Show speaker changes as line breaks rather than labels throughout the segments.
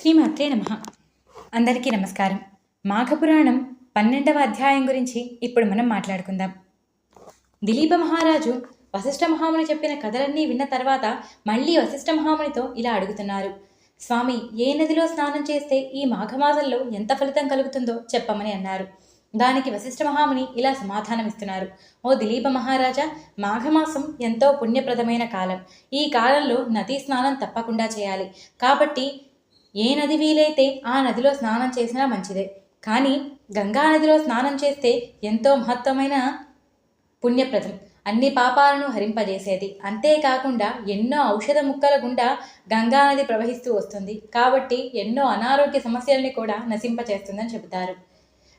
శ్రీమాత్రే నమ. అందరికీ నమస్కారం. మాఘపురాణం పన్నెండవ అధ్యాయం గురించి ఇప్పుడు మనం మాట్లాడుకుందాం. దిలీప మహారాజు వశిష్ఠ మహాముని చెప్పిన కథలన్నీ విన్న తర్వాత మళ్ళీ వశిష్ఠ మహామునితో ఇలా అడుగుతున్నారు. స్వామి ఏ నదిలో స్నానం చేస్తే ఈ మాఘమాసంలో ఎంత ఫలితం కలుగుతుందో చెప్పమని అన్నారు. దానికి వశిష్ఠ మహాముని ఇలా సమాధానం ఇస్తున్నారు. ఓ దిలీప మహారాజా మాఘమాసం ఎంతో పుణ్యప్రదమైన కాలం. ఈ కాలంలో నదీ స్నానం తప్పకుండా చేయాలి. కాబట్టి ఏ నది వీలైతే ఆ నదిలో స్నానం చేసినా మంచిదే. కానీ గంగా నదిలో స్నానం చేస్తే ఎంతో మహత్తమైన పుణ్యప్రదం. అన్ని పాపాలను హరింపజేసేది. అంతేకాకుండా ఎన్నో ఔషధ ముక్కల గుండా గంగా నది ప్రవహిస్తూ వస్తుంది. కాబట్టి ఎన్నో అనారోగ్య సమస్యల్ని కూడా నశింపచేస్తుందని చెబుతారు.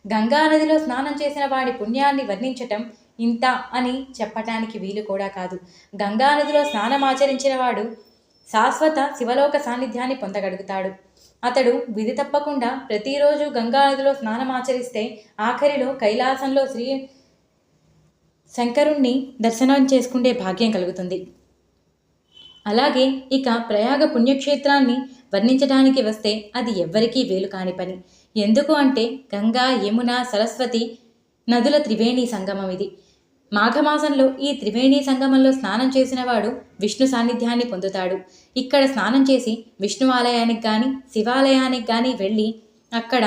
గంగా నదిలో స్నానం చేసిన వాడి పుణ్యాన్ని వర్ణించటం ఇంత అని చెప్పటానికి వీలు కూడా కాదు. గంగా నదిలో స్నానం ఆచరించిన వాడు శాశ్వత శివలోక సాన్నిధ్యాన్ని పొందగలుగుతాడు. అతడు విధి తప్పకుండా ప్రతిరోజు గంగా నదిలో స్నానమాచరిస్తే ఆఖరిలో కైలాసంలో శ్రీ శంకరుణ్ణి దర్శనం చేసుకుంటే భాగ్యం కలుగుతుంది. అలాగే ఇక ప్రయాగ పుణ్యక్షేత్రాన్ని వర్ణించడానికి వస్తే అది ఎవ్వరికీ వేలు కాని పని. ఎందుకు అంటే గంగా యమున సరస్వతి నదుల త్రివేణి సంగమం ఇది. మాఘమాసంలో ఈ త్రివేణి సంగమంలో స్నానం చేసిన వాడు విష్ణు సాన్నిధ్యాన్ని పొందుతాడు. ఇక్కడ స్నానం చేసి విష్ణు ఆలయానికి కానీ శివాలయానికి కానీ వెళ్ళి అక్కడ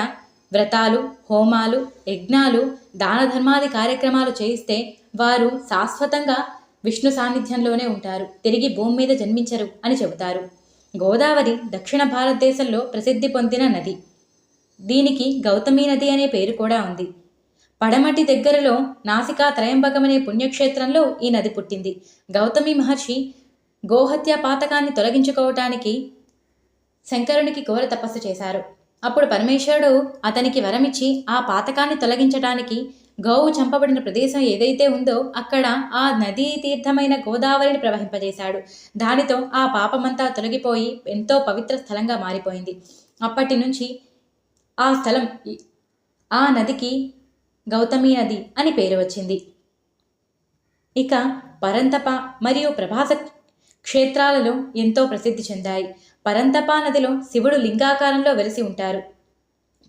వ్రతాలు హోమాలు యజ్ఞాలు దాన ధర్మాది కార్యక్రమాలు చేయిస్తే వారు శాశ్వతంగా విష్ణు సాన్నిధ్యంలోనే ఉంటారు. తిరిగి భూమి మీద జన్మించరు అని చెబుతారు. గోదావరి దక్షిణ భారతదేశంలో ప్రసిద్ధి పొందిన నది. దీనికి గౌతమి నది అనే పేరు కూడా ఉంది. పడమటి దగ్గరలో నాసికా త్రయంబకమనే పుణ్యక్షేత్రంలో ఈ నది పుట్టింది. గౌతమి మహర్షి గోహత్య పాతకాన్ని తొలగించుకోవటానికి శంకరునికి ఘోర తపస్సు చేశారు. అప్పుడు పరమేశ్వరుడు అతనికి వరమిచ్చి ఆ పాతకాన్ని తొలగించటానికి గోవు చంపబడిన ప్రదేశం ఏదైతే ఉందో అక్కడ ఆ నదీ తీర్థమైన గోదావరిని ప్రవహింపజేశాడు. దానితో ఆ పాపమంతా తొలగిపోయి ఎంతో పవిత్ర స్థలంగా మారిపోయింది. అప్పటి నుంచి ఆ స్థలం ఆ నదికి గౌతమి నది అని పేరు వచ్చింది. ఇక పరంతప మరియు ప్రభాస క్షేత్రాలలో ఎంతో ప్రసిద్ధి చెందాయి. పరంతపా నదిలో శివుడు లింగాకారంలో వెలిసి ఉంటారు.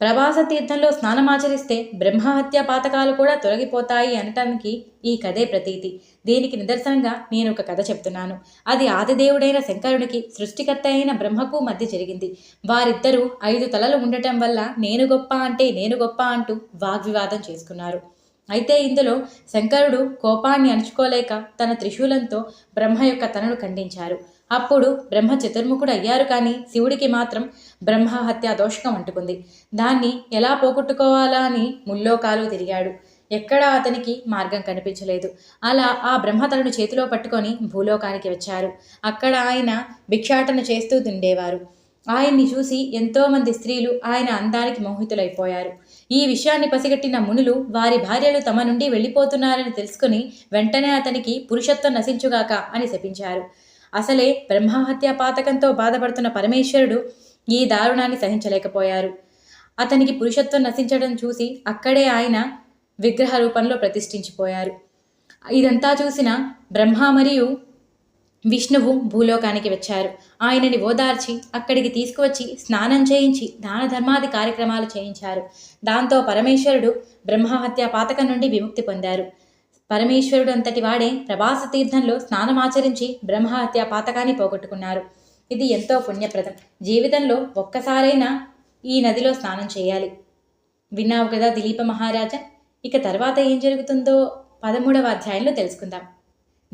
ప్రభాస తీర్థంలో స్నానమాచరిస్తే బ్రహ్మహత్య పాతకాలు కూడా తొలగిపోతాయి అనటానికి ఈ కథే ప్రతీతి. దీనికి నిదర్శనంగా నేను ఒక కథ చెప్తున్నాను. అది ఆదిదేవుడైన శంకరుడికి సృష్టికర్త అయిన బ్రహ్మకు మధ్య జరిగింది. వారిద్దరూ ఐదు తలలు ఉండటం వల్ల నేను గొప్ప అంటే నేను గొప్ప అంటూ వాగ్వివాదం చేసుకున్నారు. అయితే ఇందులో శంకరుడు కోపాన్ని అణుచుకోలేక తన త్రిశూలంతో బ్రహ్మ యొక్క తనను ఖండించారు. అప్పుడు బ్రహ్మ చతుర్ముఖుడు అయ్యారు కానీ శివుడికి మాత్రం బ్రహ్మ హత్య దోషకం అంటుకుంది. దాన్ని ఎలా పోగొట్టుకోవాలా అని ముల్లోకాలు తిరిగాడు. ఎక్కడా అతనికి మార్గం కనిపించలేదు. అలా ఆ బ్రహ్మ తనను చేతిలో పట్టుకొని భూలోకానికి వచ్చారు. అక్కడ ఆయన భిక్షాటన చేస్తూ తిండేవారు ఆయన్ని చూసి ఎంతోమంది స్త్రీలు ఆయన అందానికి మోహితులైపోయారు. ఈ విషయాన్ని పసిగట్టిన మునులు వారి భార్యలు తమ నుండి వెళ్ళిపోతున్నారని తెలుసుకుని వెంటనే అతనికి పురుషత్వం నశించుగాక అని శపించారు. అసలే బ్రహ్మహత్య పాతకంతో బాధపడుతున్న పరమేశ్వరుడు ఈ దారుణాన్ని సహించలేకపోయారు. అతనికి పురుషత్వం నశించడం చూసి అక్కడే ఆయన విగ్రహ రూపంలో ప్రతిష్ఠించిపోయారు. ఇదంతా చూసిన బ్రహ్మ మరియు విష్ణువు భూలోకానికి వచ్చారు. ఆయనని ఓదార్చి అక్కడికి తీసుకువచ్చి స్నానం చేయించి దాన ధర్మాది కార్యక్రమాలు చేయించారు. దాంతో పరమేశ్వరుడు బ్రహ్మహత్య పాతకం నుండి విముక్తి పొందారు. పరమేశ్వరుడు అంతటి వాడే ప్రభాస తీర్థంలో స్నానమాచరించి బ్రహ్మహత్య పాతకాన్ని పోగొట్టుకున్నారు. ఇది ఎంతో పుణ్యప్రదం. జీవితంలో ఒక్కసారైనా ఈ నదిలో స్నానం చేయాలి. విన్నావు కదా దిలీప మహారాజా? ఇక తర్వాత ఏం జరుగుతుందో పదమూడవ అధ్యాయంలో తెలుసుకుందాం.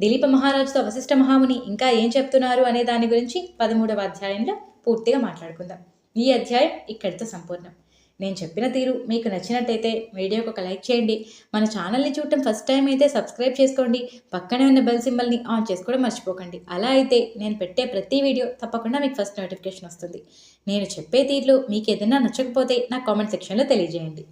దిలీప మహారాజుతో వశిష్ఠ మహాముని ఇంకా ఏం చెప్తున్నారు అనే దాని గురించి పదమూడవ అధ్యాయంలో పూర్తిగా మాట్లాడుకుందాం. ఈ అధ్యాయం ఇక్కడితో సంపూర్ణం. నేను చెప్పిన తీరు మీకు నచ్చినట్టయితే వీడియోకి ఒక లైక్ చేయండి. మన ఛానల్ని చూడటం ఫస్ట్ టైం అయితే సబ్స్క్రైబ్ చేసుకోండి. పక్కనే ఉన్న బెల్ సింబల్ని ఆన్ చేసుకోవడం మర్చిపోకండి. అలా అయితే నేను పెట్టే ప్రతి వీడియో తప్పకుండా మీకు ఫస్ట్ నోటిఫికేషన్ వస్తుంది. నేను చెప్పే తీరులో మీకు ఏదైనా నచ్చకపోతే నా కామెంట్ సెక్షన్లో తెలియజేయండి.